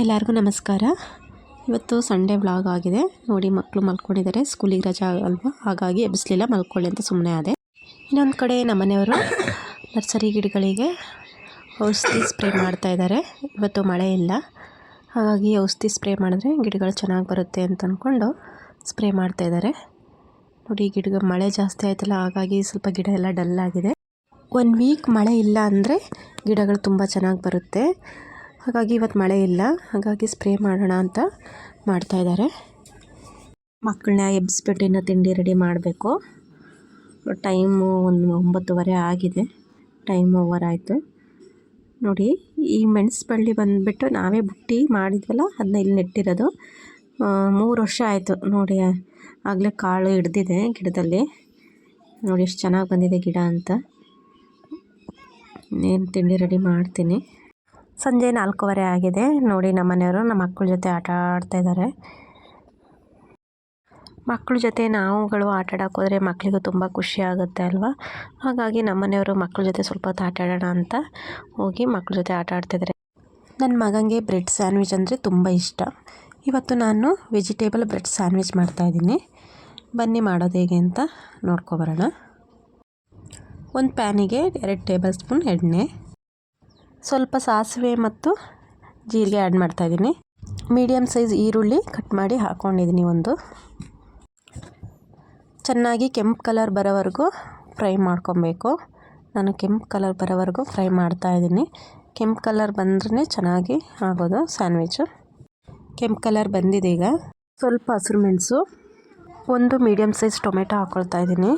ಎಲ್ಲರಿಗೂ ನಮಸ್ಕಾರ. ಇವತ್ತು ಸಂಡೇ ವ್ಲಾಗ್ ಆಗಿದೆ. ನೋಡಿ ಮಕ್ಕಳು ಮಲ್ಕೊಂಡಿದ್ದಾರೆ. ಸ್ಕೂಲಿಗೆ ರಜಾ ಅಲ್ವಾ? ಹಾಗಾಗಿ ಎಬ್ಬಿಸ್ಲಿಲ್ಲ, ಮಲ್ಕೊಳ್ಳಿ ಅಂತ ಸುಮ್ಮನೆ ಆದೆ. ಇನ್ನೊಂದು ಕಡೆ ನಮ್ಮನೆಯವರು ನರ್ಸರಿ ಗಿಡಗಳಿಗೆ ಔಷಧಿ ಸ್ಪ್ರೇ ಮಾಡ್ತಾ ಇದ್ದಾರೆ. ಇವತ್ತು ಮಳೆ ಇಲ್ಲ. ಹಾಗಾಗಿ ಔಷಧಿ ಸ್ಪ್ರೇ ಮಾಡಿದ್ರೆ ಗಿಡಗಳು ಚೆನ್ನಾಗಿ ಬರುತ್ತೆ ಅಂತ ಅಂದ್ಕೊಂಡು ಸ್ಪ್ರೇ ಮಾಡ್ತಾ ಇದ್ದಾರೆ. ನೋಡಿ ಗಿಡ ಮಳೆ ಜಾಸ್ತಿ ಆಯ್ತಲ್ಲ, ಹಾಗಾಗಿ ಸ್ವಲ್ಪ ಗಿಡ ಎಲ್ಲ ಡಲ್ ಆಗಿದೆ. ಒನ್ ವೀಕ್ ಮಳೆ ಇಲ್ಲ ಅಂದರೆ ಗಿಡಗಳು ತುಂಬ ಚೆನ್ನಾಗಿ ಬರುತ್ತೆ. ಹಾಗಾಗಿ ಇವತ್ತು ಮಳೆ ಇಲ್ಲ. ಹಾಗಾಗಿ ಸ್ಪ್ರೇ ಮಾಡೋಣ ಅಂತ ಮಾಡ್ತಾಯಿದ್ದಾರೆ ಮಕ್ಕಳನ್ನ ಎಬ್ಬಿಸ್ಬಿಟ್ಟು ಇನ್ನೂ ತಿಂಡಿ ರೆಡಿ ಮಾಡಬೇಕು. ಟೈಮು ಒಂದು ಒಂಬತ್ತುವರೆ ಆಗಿದೆ. ಟೈಮ್ ಓವರ್ ಆಯಿತು. ನೋಡಿ, ಈ ಮೆಣಸು ಬಳ್ಳಿ ಬಂದುಬಿಟ್ಟು ನಾವೇ ಬುಟ್ಟಿ ಮಾಡಿದ್ವಲ್ಲ ಅದನ್ನ ಇಲ್ಲಿ ನೆಟ್ಟಿರೋದು. ಮೂರು ವರ್ಷ ಆಯಿತು. ನೋಡಿ, ಆಗಲೇ ಕಾಳು ಹಿಡ್ದಿದೆ ಗಿಡದಲ್ಲಿ. ನೋಡಿ, ಎಷ್ಟು ಚೆನ್ನಾಗಿ ಬಂದಿದೆ ಗಿಡ ಅಂತ. ಏನು ತಿಂಡಿ ರೆಡಿ ಮಾಡ್ತೀನಿ. ಸಂಜೆ ನಾಲ್ಕೂವರೆ ಆಗಿದೆ. ನೋಡಿ ನಮ್ಮ ಮನೆಯವರು ನಮ್ಮ ಮಕ್ಕಳ ಜೊತೆ ಆಟ ಆಡ್ತಾ ಇದ್ದಾರೆ. ಮಕ್ಕಳ ಜೊತೆ ನಾವುಗಳು ಆಟ ಆಡೋಕೆ ಹೋದರೆ ಮಕ್ಕಳಿಗೂ ತುಂಬ ಖುಷಿ ಆಗುತ್ತೆ ಅಲ್ವಾ? ಹಾಗಾಗಿ ನಮ್ಮ ಮನೆಯವರು ಮಕ್ಕಳ ಜೊತೆ ಸ್ವಲ್ಪ ಹೊತ್ತು ಆಟ ಆಡೋಣ ಅಂತ ಹೋಗಿ ಮಕ್ಕಳ ಜೊತೆ ಆಟ ಆಡ್ತಿದ್ದಾರೆ ನನ್ನ ಮಗನಿಗೆ ಬ್ರೆಡ್ ಸ್ಯಾಂಡ್ವಿಚ್ ಅಂದರೆ ತುಂಬ ಇಷ್ಟ. ಇವತ್ತು ನಾನು ವೆಜಿಟೇಬಲ್ ಬ್ರೆಡ್ ಸ್ಯಾಂಡ್ವಿಚ್ ಮಾಡ್ತಾಯಿದ್ದೀನಿ ಬನ್ನಿ ಮಾಡೋದು ಹೇಗೆ ಅಂತ ನೋಡ್ಕೊಬರೋಣ ಒಂದು ಪ್ಯಾನಿಗೆ ಎರಡು ಟೇಬಲ್ ಸ್ಪೂನ್ ಎಣ್ಣೆ. ಸ್ವಲ್ಪ ಸಾಸಿವೆ ಮತ್ತು ಜೀರಿಗೆ ಆ್ಯಡ್ ಮಾಡ್ತಾಯಿದ್ದೀನಿ ಮೀಡಿಯಮ್ ಸೈಜ್ ಈರುಳ್ಳಿ ಕಟ್ ಮಾಡಿ ಹಾಕ್ಕೊಂಡಿದ್ದೀನಿ ಒಂದು. ಚೆನ್ನಾಗಿ ಕೆಂಪು ಕಲರ್ ಬರೋವರೆಗೂ ಫ್ರೈ ಮಾಡ್ಕೊಬೇಕು. ನಾನು ಕೆಂಪು ಕಲರ್ ಬರೋವರೆಗೂ ಫ್ರೈ ಮಾಡ್ತಾಯಿದ್ದೀನಿ ಕೆಂಪು ಕಲರ್ ಬಂದ್ರೇ ಚೆನ್ನಾಗಿ ಆಗೋದು ಸ್ಯಾಂಡ್ವಿಚು ಕೆಂಪು ಕಲರ್ ಬಂದಿದೆ ಈಗ. ಸ್ವಲ್ಪ ಹಸಿರು ಮೆಣಸು, ಒಂದು ಮೀಡಿಯಮ್ ಸೈಜ್ ಟೊಮೆಟೊ ಹಾಕ್ಕೊಳ್ತಾ ಇದ್ದೀನಿ.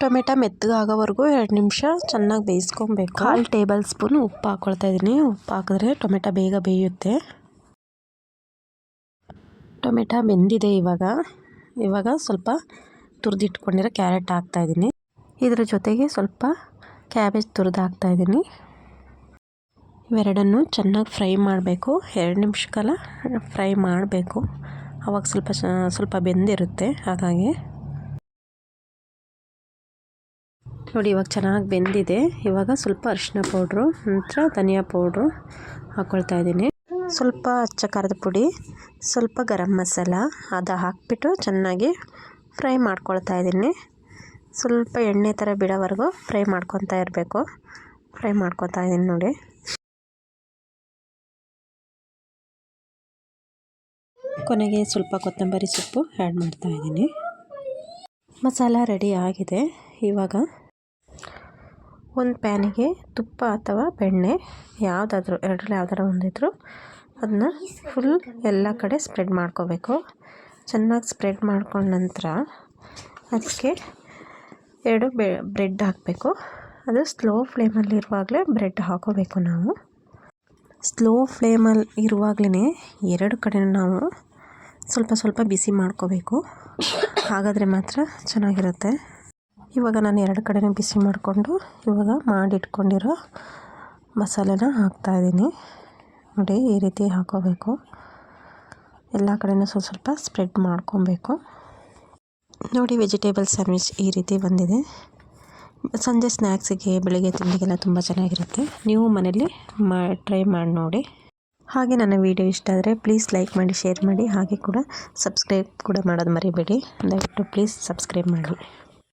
ಟೊಮೆಟೊ ಮೆತ್ತಗಾಗೋವರೆಗೂ ಎರಡು ನಿಮಿಷ ಚೆನ್ನಾಗಿ ಬೇಯಿಸ್ಕೊಬೇಕು. ಕಾಲು ಟೇಬಲ್ ಸ್ಪೂನ್ ಉಪ್ಪು ಹಾಕ್ಕೊಳ್ತಾ ಇದ್ದೀನಿ. ಉಪ್ಪು ಹಾಕಿದ್ರೆ ಟೊಮೆಟೊ ಬೇಗ ಬೇಯುತ್ತೆ. ಟೊಮೆಟೊ ಬೆಂದಿದೆ ಇವಾಗ. ಇವಾಗ ಸ್ವಲ್ಪ ತುರಿದಿಟ್ಕೊಂಡಿರೋ ಕ್ಯಾರೆಟ್ ಹಾಕ್ತಾಯಿದ್ದೀನಿ ಇದರ ಜೊತೆಗೆ ಸ್ವಲ್ಪ ಕ್ಯಾಬೇಜ್ ತುರಿದು ಹಾಕ್ತಾಯಿದ್ದೀನಿ ಇವೆರಡನ್ನು ಚೆನ್ನಾಗಿ ಫ್ರೈ ಮಾಡಬೇಕು. ಎರಡು ನಿಮಿಷ ಕಾಲ ಫ್ರೈ ಮಾಡಬೇಕು. ಆವಾಗ ಸ್ವಲ್ಪ ಸ್ವಲ್ಪ ಬೆಂದಿರುತ್ತೆ ಹಾಗಾಗಿ. ನೋಡಿ, ಇವಾಗ ಚೆನ್ನಾಗಿ ಬೆಂದಿದೆ. ಇವಾಗ ಸ್ವಲ್ಪ ಅರಿಶಿನ ಪೌಡ್ರು, ನಂತರ ಧನಿಯಾ ಪೌಡ್ರು ಹಾಕ್ಕೊಳ್ತಾ ಇದ್ದೀನಿ. ಸ್ವಲ್ಪ ಅಚ್ಚ ಖಾರದ ಪುಡಿ, ಸ್ವಲ್ಪ ಗರಂ ಮಸಾಲ, ಅದು ಹಾಕಿಬಿಟ್ಟು ಚೆನ್ನಾಗಿ ಫ್ರೈ ಮಾಡ್ಕೊಳ್ತಾ ಇದ್ದೀನಿ. ಸ್ವಲ್ಪ ಎಣ್ಣೆ ಥರ ಬಿಡೋವರೆಗೂ ಫ್ರೈ ಮಾಡ್ಕೊತಾ ಇರಬೇಕು. ಫ್ರೈ ಮಾಡ್ಕೊತಾ ಇದ್ದೀನಿ ನೋಡಿ. ಕೊನೆಗೆ ಸ್ವಲ್ಪ ಕೊತ್ತಂಬರಿ ಸೊಪ್ಪು ಆ್ಯಡ್ ಮಾಡ್ತಾ ಇದ್ದೀನಿ. ಮಸಾಲ ರೆಡಿ ಆಗಿದೆ. ಇವಾಗ ಒಂದು ಪ್ಯಾನಿಗೆ ತುಪ್ಪ ಅಥವಾ ಬೆಣ್ಣೆ ಯಾವುದಾದ್ರೂ, ಎರಡರಲ್ಲಿ ಯಾವ್ದಾರು ಒಂದಿದ್ರು ಅದನ್ನ ಫುಲ್ ಎಲ್ಲ ಕಡೆ ಸ್ಪ್ರೆಡ್ ಮಾಡ್ಕೋಬೇಕು. ಚೆನ್ನಾಗಿ ಸ್ಪ್ರೆಡ್ ಮಾಡ್ಕೊಂಡ ನಂತರ ಅದಕ್ಕೆ ಎರಡು ಬೆ ಬ್ರೆಡ್ ಹಾಕಬೇಕು. ಅದು ಸ್ಲೋ ಫ್ಲೇಮಲ್ಲಿ ಇರುವಾಗಲೇ ಬ್ರೆಡ್ ಹಾಕೋಬೇಕು ನಾವು. ಸ್ಲೋ ಫ್ಲೇಮಲ್ಲಿ ಇರುವಾಗಲೇ ಎರಡು ಕಡೆ ನಾವು ಸ್ವಲ್ಪ ಸ್ವಲ್ಪ ಬಿಸಿ ಮಾಡ್ಕೋಬೇಕು. ಹಾಗಾದರೆ ಮಾತ್ರ ಚೆನ್ನಾಗಿರುತ್ತೆ. ಇವಾಗ ನಾನು ಎರಡು ಕಡೆನೂ ಬಿಸಿ ಮಾಡಿಕೊಂಡು ಇವಾಗ ಮಾಡಿಟ್ಕೊಂಡಿರೋ ಮಸಾಲೆನ ಹಾಕ್ತಾಯಿದ್ದೀನಿ ನೋಡಿ, ಈ ರೀತಿ ಹಾಕೋಬೇಕು. ಎಲ್ಲ ಕಡೆಯೂ ಸ್ವಲ್ಪ ಸ್ವಲ್ಪ ಸ್ಪ್ರೆಡ್ ಮಾಡ್ಕೊಬೇಕು. ನೋಡಿ, ವೆಜಿಟೇಬಲ್ ಸ್ಯಾಂಡ್ವಿಚ್ ಈ ರೀತಿ ಬಂದಿದೆ. ಸಂಜೆ ಸ್ನ್ಯಾಕ್ಸಿಗೆ, ಬೆಳಿಗ್ಗೆ ತಿಂಡಿಗೆಲ್ಲ ತುಂಬ ಚೆನ್ನಾಗಿರುತ್ತೆ. ನೀವು ಮನೇಲಿ ಮಾ, ಟ್ರೈ ಮಾಡಿ ನೋಡಿ. ಹಾಗೆ ನನ್ನ ವಿಡಿಯೋ ಇಷ್ಟ ಆದರೆ ಪ್ಲೀಸ್ ಲೈಕ್ ಮಾಡಿ, ಶೇರ್ ಮಾಡಿ. ಹಾಗೆ ಕೂಡ ಸಬ್ಸ್ಕ್ರೈಬ್ ಕೂಡ ಮಾಡೋದು ಮರಿಬೇಡಿ. ದಯವಿಟ್ಟು ಪ್ಲೀಸ್ ಸಬ್ಸ್ಕ್ರೈಬ್ ಮಾಡಿ.